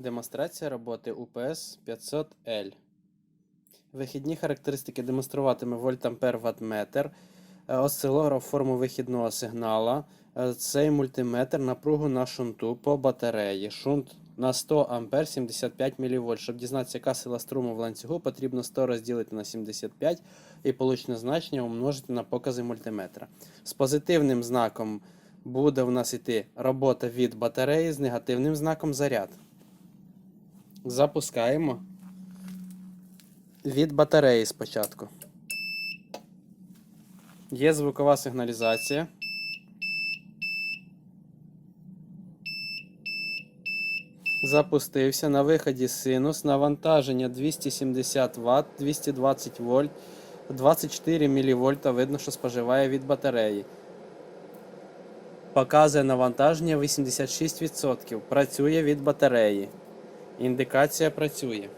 Демонстрація роботи UPS 500L. Вихідні характеристики демонструватиме вольтампер ваттметр, е, осцилограф форму вихідного сигнала, е, цей мультиметр напругу на шунту по батареї. Шунт на 100 А 75 мВ. Щоб дізнатися, яка сила струму в ланцюгу, потрібно 100 розділити на 75 і получене значення умножити на покази мультиметра. З позитивним знаком буде у нас йти робота від батареї, з негативним знаком заряд. Запускаємо від батареї спочатку. Є звукова сигналізація. Запустився. На виході синус. Навантаження 270 Вт, 220 вольт, 24 мВ. Видно, що споживає від батареї. Показує навантаження 86%. Працює від батареї. Індикація працює.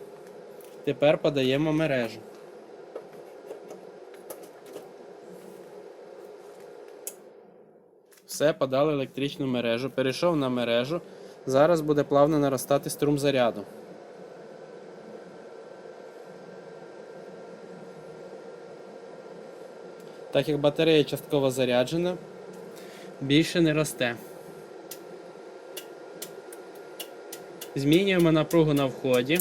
Тепер подаємо мережу. Все, подали електричну мережу. Перейшов на мережу. Зараз буде плавно наростати струм заряду. Так як батарея частково заряджена, більше не росте. Змінюємо напругу на вході.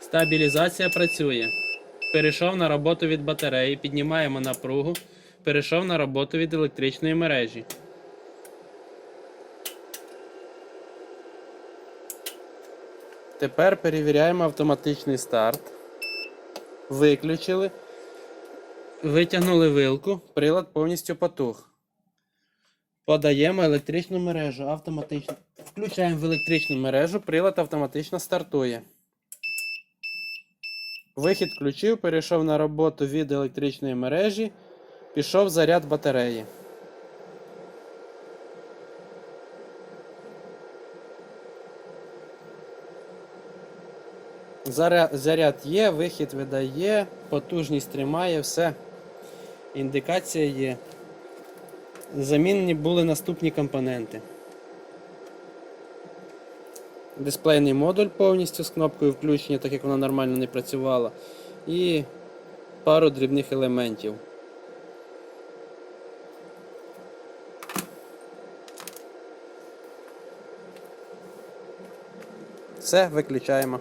Стабілізація працює. Перейшов на роботу від батареї, піднімаємо напругу. Перейшов на роботу від електричної мережі. Тепер перевіряємо автоматичний старт. Виключили. Витягнули вилку, прилад повністю потух. Подаємо електричну мережу автоматично. Включаємо в електричну мережу, прилад автоматично стартує. Вихід включив, перейшов на роботу від електричної мережі, пішов заряд батареї. Заряд є, вихід видає, потужність тримає, все. Індикація є. Замінені були наступні компоненти. Дисплейний модуль повністю з кнопкою включення, так як вона нормально не працювала. І пару дрібних елементів. Все, виключаємо.